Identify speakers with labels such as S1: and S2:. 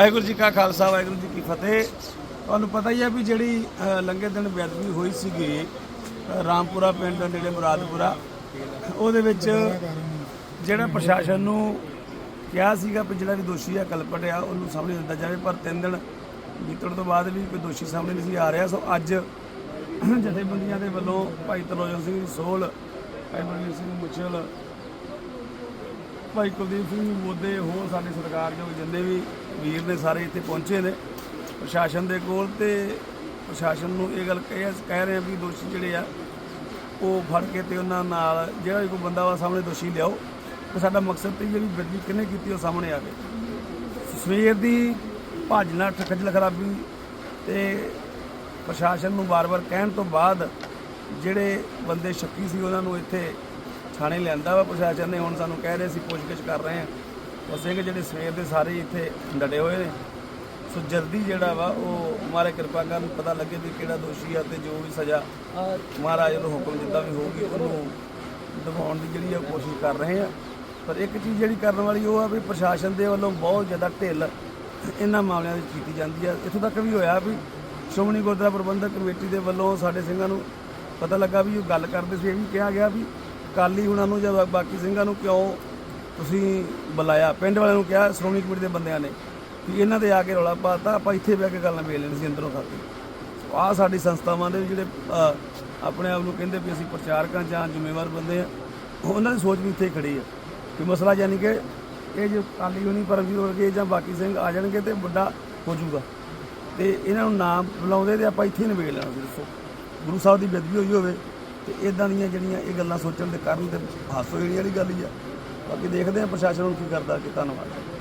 S1: ਵਾਹਿਗੁਰੂ ਜੀ ਕਾ ਖਾਲਸਾ ਵਾਹਿਗੁਰੂ ਜੀ ਕੀ ਫਤਿਹ। ਤੁਹਾਨੂੰ ਪਤਾ ਹੀ ਹੈ ਵੀ ਜਿਹੜੀ ਅ, ਲੰਘੇ ਦਿਨ ਬੇਅਦਬੀ ਹੋਈ ਸੀਗੀ ਰਾਮਪੁਰਾ ਪਿੰਡ ਨੇੜੇ ਮੁਰਾਦਪੁਰਾ ਉਹਦੇ ਵਿੱਚ ਜਿਹੜਾ ਪ੍ਰਸ਼ਾਸਨ ਨੂੰ ਕਿਹਾ ਸੀਗਾ ਵੀ ਜਿਹੜਾ ਵੀ ਦੋਸ਼ੀ ਆ ਕਲਪਟ ਆ ਉਹਨੂੰ ਸਾਹਮਣੇ ਦਿੱਤਾ ਜਾਵੇ ਪਰ ਤਿੰਨ ਦਿਨ ਬੀਤਣ ਤੋਂ ਬਾਅਦ ਵੀ ਕੋਈ ਦੋਸ਼ੀ ਸਾਹਮਣੇ ਨਹੀਂ ਸੀ ਆ ਰਿਹਾ। ਸੋ ਅੱਜ ਜਥੇਬੰਦੀਆਂ ਦੇ ਵੱਲੋਂ ਭਾਈ ਤਰੋਜਨ ਸਿੰਘ ਸੋਲ ਭਾਈ ਮਨਜੀਤ ਸਿੰਘ ਮੁੱਛਲ ਭਾਈ ਕੁਲਦੀਪ ਸਿੰਘ ਮੋਦੇ ਹੋਰ ਸਾਡੇ ਸਰਕਾਰਯੋਗ ਜਿੰਨੇ ਵੀ ਵੀਰ ਨੇ ਸਾਰੇ ਇੱਥੇ ਪਹੁੰਚੇ ਨੇ, ਪ੍ਰਸ਼ਾਸਨ ਦੇ ਕੋਲ ਤੇ ਪ੍ਰਸ਼ਾਸਨ ਨੂੰ ਇਹ ਗੱਲ ਕਹਿ ਕਹਿ ਰਹੇ ਆ ਵੀ ਦੋਸ਼ੀ ਜਿਹੜੇ ਆ, ਉਹ ਫੜ ਕੇ ਤੇ ਉਹਨਾਂ ਨਾਲ ਜਿਹੜਾ ਵੀ ਕੋਈ ਬੰਦਾ ਵਾ ਸਾਹਮਣੇ ਦੋਸ਼ੀ ਲਿਆਓ। ਤੇ ਸਾਡਾ ਮਕਸਦ ਤੇ ਜਿਹੜੀ ਬਦਲੀ ਕਿਹਨੇ ਕੀਤੀ ਉਹ ਸਾਹਮਣੇ ਆਵੇ। ਸਵੇਰ ਦੀ ਭੱਜ ਖੱਜਲ ਖਰਾਬੀ ਤੇ ਪ੍ਰਸ਼ਾਸਨ ਨੂੰ ਵਾਰ-ਵਾਰ ਕਹਿਣ ਤੋਂ ਬਾਅਦ ਜਿਹੜੇ ਬੰਦੇ ਸ਼ੱਕੀ ਸੀ ਉਹਨਾਂ ਨੂੰ ਇੱਥੇ ਥਾਣੇ ਲਿਆਂਦਾ ਵਾ ਪ੍ਰਸ਼ਾਸਨ ਨੇ, ਹੁਣ ਸਾਨੂੰ ਕਹਿ ਰਹੇ ਸੀ, ਪੁੱਛਗਿੱਛ ਕਰ ਰਹੇ ਆ ਉਹ ਸਿੰਘ ਜਿਹੜੇ ਸਵੇਰ ਦੇ ਸਾਰੇ ਇੱਥੇ ਡਟੇ ਹੋਏ ਨੇ। ਸੋ ਜਲਦੀ ਜਿਹੜਾ ਵਾ, ਉਹ ਮਾਰੇ ਕਿਰਪਾ ਕਰਨ ਪਤਾ ਲੱਗੇ ਵੀ ਕਿਹੜਾ ਦੋਸ਼ੀ ਆ ਤੇ ਜੋ ਵੀ ਸਜ਼ਾ ਮਹਾਰਾਜ ਨੂੰ ਹੁਕਮ ਜਿੱਦਾਂ ਵੀ ਹੋਊਗੀ, ਉਹਨੂੰ ਦਿਵਾਉਣ ਦੀ ਜਿਹੜੀ ਆ ਕੋਸ਼ਿਸ਼ ਕਰ ਰਹੇ ਆ ਪਰ ਇੱਕ ਚੀਜ਼ ਜਿਹੜੀ ਕਰਨ ਵਾਲੀ ਉਹ ਆ ਵੀ ਪ੍ਰਸ਼ਾਸਨ ਦੇ ਵੱਲੋਂ ਬਹੁਤ ਜ਼ਿਆਦਾ ਢਿੱਲ ਇਹਨਾਂ ਮਾਮਲਿਆਂ ਵਿੱਚ ਕੀਤੀ ਜਾਂਦੀ ਆ। ਇੱਥੋਂ ਤੱਕ ਵੀ ਹੋਇਆ ਵੀ ਸ਼੍ਰੋਮਣੀ ਗੁਰਦੁਆਰਾ ਪ੍ਰਬੰਧਕ ਕਮੇਟੀ ਦੇ ਵੱਲੋਂ ਸਾਡੇ ਸਿੰਘਾਂ ਨੂੰ ਪਤਾ ਲੱਗਾ ਵੀ ਉਹ ਗੱਲ ਕਰਦੇ ਸੀ, ਇਹ ਵੀ ਕਿਹਾ ਗਿਆ ਵੀ ਕਾਲੀ ਹੁਣਾਂ ਨੂੰ ਜਾਂ ਬਾਕੀ ਸਿੰਘਾਂ ਨੂੰ ਕਿਉਂ ਤੁਸੀਂ ਬੁਲਾਇਆ? ਪਿੰਡ ਵਾਲਿਆਂ ਨੂੰ ਕਿਹਾ, ਸ਼੍ਰੋਮਣੀ ਕਮੇਟੀ ਦੇ ਬੰਦਿਆਂ ਨੇ ਕਿ ਇਹਨਾਂ ਦੇ ਆ ਕੇ ਰੌਲਾ ਪਾਤਾ, ਆਪਾਂ ਇੱਥੇ ਬਹਿ ਕੇ ਗੱਲਾਂ ਵੇਚ ਲੈਣੀ ਸੀ ਅੰਦਰੋਂ ਖਾਤੇ ਆਹ ਸਾਡੀ ਸੰਸਥਾਵਾਂ ਦੇ ਜਿਹੜੇ ਆਪਣੇ ਆਪ ਨੂੰ ਕਹਿੰਦੇ ਵੀ ਅਸੀਂ ਪ੍ਰਚਾਰਕਾਂ ਜਾਂ ਜ਼ਿੰਮੇਵਾਰ ਬੰਦੇ ਆ, ਉਹਨਾਂ ਦੀ ਸੋਚ ਵੀ ਇੱਥੇ ਹੀ ਖੜੀ ਆ ਕਿ ਮਸਲਾ ਯਾਨੀ ਕਿ ਇਹ ਜੋ ਕਾਲੀ ਹੋਣੀ ਪਰਮਜੀਤ ਵਰਗੇ ਜਾਂ ਬਾਕੀ ਸਿੰਘ ਆ ਜਾਣਗੇ ਤੇ ਵੱਡਾ ਹੋ ਜਾਊਗਾ। ਤੇ ਇਹਨਾਂ ਨੂੰ ਨਾਮ ਬੁਲਾਉਂਦੇ ਤੇ ਆਪਾਂ ਇੱਥੇ ਹੀ ਨਿਬੇੜ ਲੈਣਾ ਸੀ, ਦੱਸੋ। ਗੁਰੂ ਸਾਹਿਬ ਦੀ ਬੇਦਬੀ ਹੋਈ ਹੋਵੇ ਤੇ ਇਦਾਂ ਦੀਆਂ ਜਿਹੜੀਆਂ ਇਹ ਗੱਲਾਂ ਸੋਚਣ ਦੇ ਕਾਰਨ ਤੇ ਹਾਸੋ ਜਿਹੜੀ ਵਾਲੀ ਗੱਲ ਹੀ ਆ। ਬਾਕੀ ਦੇਖਦੇ ਆ ਪ੍ਰਸ਼ਾਸਨ ਨੂੰ ਕੀ ਕਰਦਾ ਕਿ ਧੰਨਵਾਦ।